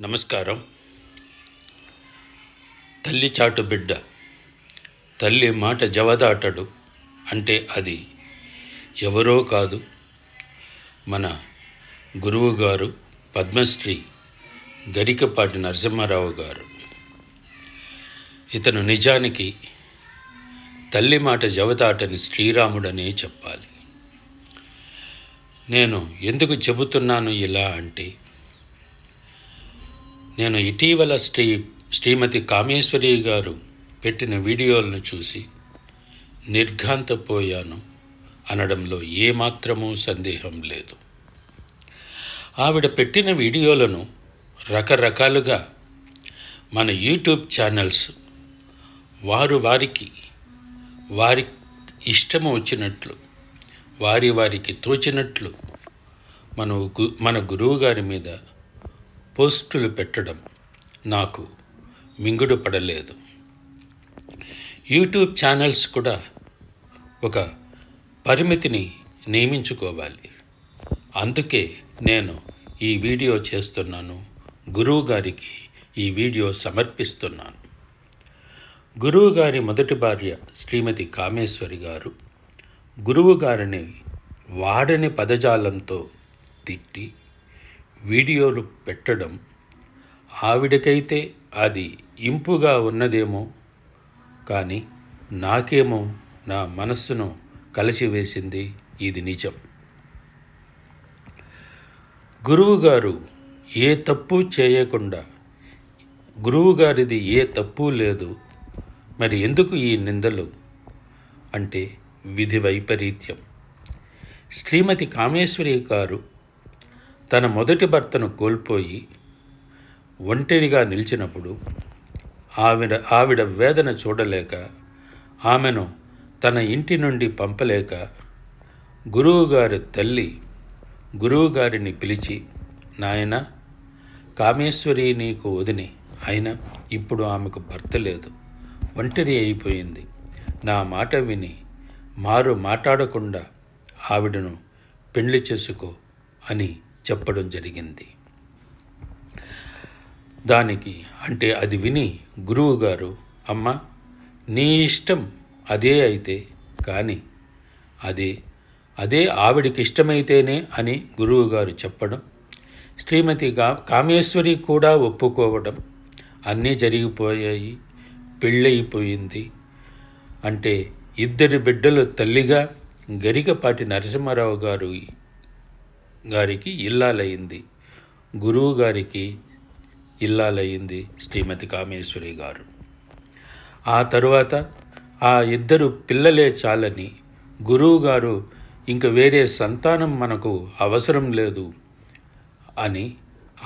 నమస్కారం. తల్లి చాటు బిడ్డ తల్లి మాట జవదాటడు అంటే అది ఎవరో కాదు. మన గురువు గారు పద్మశ్రీ గరికపాటి నరసింహారావు గారు. ఇతను నిజానికి తల్లి మాట జవదాటని శ్రీరాముడనే చెప్పాలి. నేను ఎందుకు చెబుతున్నాను ఇలా అంటే నేను ఇటీవల శ్రీ శ్రీమతి కామేశ్వరి గారు పెట్టిన వీడియోలను చూసి నిర్ఘాంతపోయాను అనడంలో ఏమాత్రమూ సందేహం లేదు. ఆవిడ పెట్టిన వీడియోలను రకరకాలుగా మన యూట్యూబ్ ఛానల్స్ వారు వారికి వారి ఇష్టము వచ్చినట్లు వారి వారికి తోచినట్లు మన గు మన గురువు గారి మీద పోస్టులు పెట్టడం నాకు మింగుడు పడలేదు యూట్యూబ్ ఛానల్స్ కూడా ఒక పరిమితిని నియమించుకోవాలి. అందుకే నేను ఈ వీడియో చేస్తున్నాను. గురువు గారికి ఈ వీడియో సమర్పిస్తున్నాను. గురువు గారి మొదటి భార్య శ్రీమతి కామేశ్వరి గారు గురువు గారిని వాడని పదజాలంతో తిట్టి వీడియోలు పెట్టడం ఆవిడకైతే అది ఇంపుగా ఉన్నదేమో. కానీ నాకేమో నా మనస్సును కలిసివేసింది ఇది నిజం. గురువుగారు ఏ తప్పు చేయకుండా గురువుగారిది ఏ తప్పు లేదు మరి ఎందుకు ఈ నిందలు? అంటే విధి వైపరీత్యం. శ్రీమతి కామేశ్వరి గారు తన మొదటి భర్తను కోల్పోయి ఒంటరిగా నిలిచినప్పుడు ఆవిడ ఆవిడ వేదన చూడలేక ఆమెను తన ఇంటి నుండి పంపలేక గురువుగారి తల్లి గురువుగారిని పిలిచి నాయన కామేశ్వరి నీకు వదిని. అయినా ఇప్పుడు ఆమెకు భర్త లేదు. ఒంటరి అయిపోయింది. నా మాట విని మారు మాట్లాడకుండా ఆవిడను పెళ్ళి చేసుకో అని చెప్పడం జరిగింది. దానికి అంటే అది విని గురువుగారు అమ్మ నీ ఇష్టం అదే అయితే కానీ అదే అదే ఆవిడికి ఇష్టమైతేనే అని గురువుగారు చెప్పడం శ్రీమతి కా కామేశ్వరి కూడా ఒప్పుకోవడం అన్నీ జరిగిపోయాయి పెళ్ళయిపోయింది. అంటే ఇద్దరి బిడ్డలు తల్లిగా గరికపాటి నరసింహారావు గారు గారికి ఇల్లాలయ్యింది గురువు గారికి ఇల్లాలయ్యింది శ్రీమతి కామేశ్వరి గారు. ఆ తరువాత ఆ ఇద్దరు పిల్లలే చాలని గురువు గారు ఇంక వేరే సంతానం మనకు అవసరం లేదు అని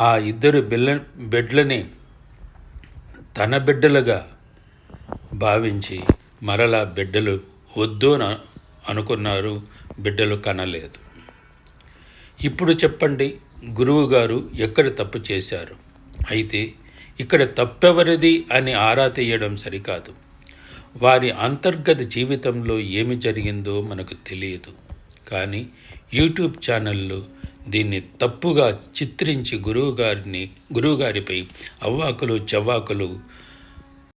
ఆ ఇద్దరు బిల్ల బిడ్డలని తన బిడ్డలుగా భావించి మరలా బిడ్డలు వద్దు అని అనుకున్నారు. బిడ్డలు కనలేదు. ఇప్పుడు చెప్పండి గురువు గారు ఎక్కడ తప్పు చేశారు? అయితే ఇక్కడ తప్పెవరిది అని ఆరా తీయడం సరికాదు. వారి అంతర్గత జీవితంలో ఏమి జరిగిందో మనకు తెలియదు. కానీ యూట్యూబ్ ఛానల్లో దీన్ని తప్పుగా చిత్రించి గురువుగారిని గురువుగారిపై అవ్వాకులు చవ్వాకులు